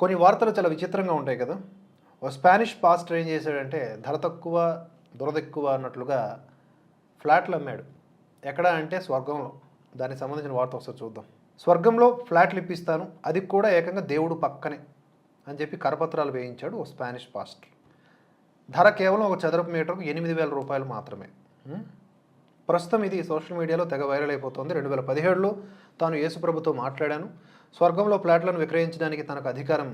కొన్ని వార్తలు చాలా విచిత్రంగా ఉంటాయి కదా. ఓ స్పానిష్ పాస్టర్ ఏం చేశాడంటే ధర తక్కువ దురదెక్కువ అన్నట్లుగా ఫ్లాట్లు అమ్మాడు. ఎక్కడ అంటే స్వర్గంలో. దానికి సంబంధించిన వార్త ఒకసారి చూద్దాం. స్వర్గంలో ఫ్లాట్లు ఇప్పిస్తాను అది కూడా ఏకంగా దేవుడు పక్కనే అని చెప్పి కరపత్రాలు వేయించాడు ఓ స్పానిష్ పాస్టర్. ధర కేవలం ఒక చదరపు మీటర్కు ఎనిమిది వేల రూపాయలు మాత్రమే. ప్రస్తుతం ఇది సోషల్ మీడియాలో తెగ వైరల్ అయిపోతుంది. రెండు వేల పదిహేడులో తాను యేసుప్రభుతో మాట్లాడాను. స్వర్గంలో ప్లాట్లను విక్రయించడానికి తనకు అధికారం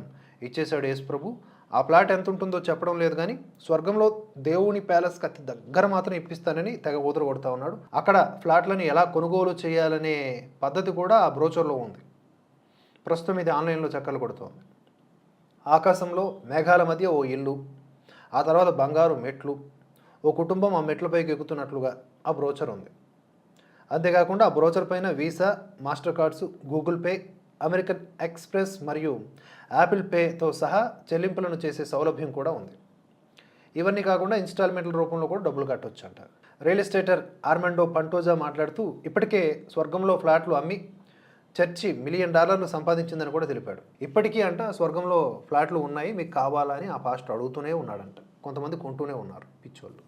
ఇచ్చేశాడు యేసుప్రభు. ఆ ప్లాట్ ఎంత ఉంటుందో చెప్పడం లేదు కానీ స్వర్గంలో దేవుని ప్యాలెస్కి అతి దగ్గర మాత్రం ఇప్పిస్తానని తెగ ఊదర కొడతా ఉన్నాడు. అక్కడ ఫ్లాట్లను ఎలా కొనుగోలు చేయాలనే పద్ధతి కూడా ఆ బ్రోచర్లో ఉంది. ప్రస్తుతం ఇది ఆన్లైన్లో చక్కర్లు కొడుతోంది. ఆకాశంలో మేఘాల మధ్య ఓ ఇల్లు ఆ తర్వాత బంగారు మెట్లు ఓ కుటుంబం ఆ మెట్లపైకి ఎక్కుతున్నట్లుగా ఆ బ్రోచర్ ఉంది. అంతేకాకుండా ఆ బ్రోచర్ పైన Visa Mastercards Google Pay American Express మరియు యాపిల్ పేతో సహా చెల్లింపులను చేసే సౌలభ్యం కూడా ఉంది. ఇవన్నీ కాకుండా ఇన్స్టాల్మెంట్ల రూపంలో కూడా డబ్బులు కట్టొచ్చు అంట రియల్ ఎస్టేటర్ ఆర్మండో పంటోజా మాట్లాడుతూ ఇప్పటికే స్వర్గంలో ఫ్లాట్లు అమ్మి చర్చి మిలియన్ డాలర్లు సంపాదించిందని కూడా తెలిపాడు. ఇప్పటికీ అంట స్వర్గంలో ఫ్లాట్లు ఉన్నాయి మీకు కావాలా అని ఆ పాస్టర్ అడుగుతూనే ఉన్నాడంట. కొంతమంది కొంటూనే ఉన్నారు పిచ్చోళ్ళు.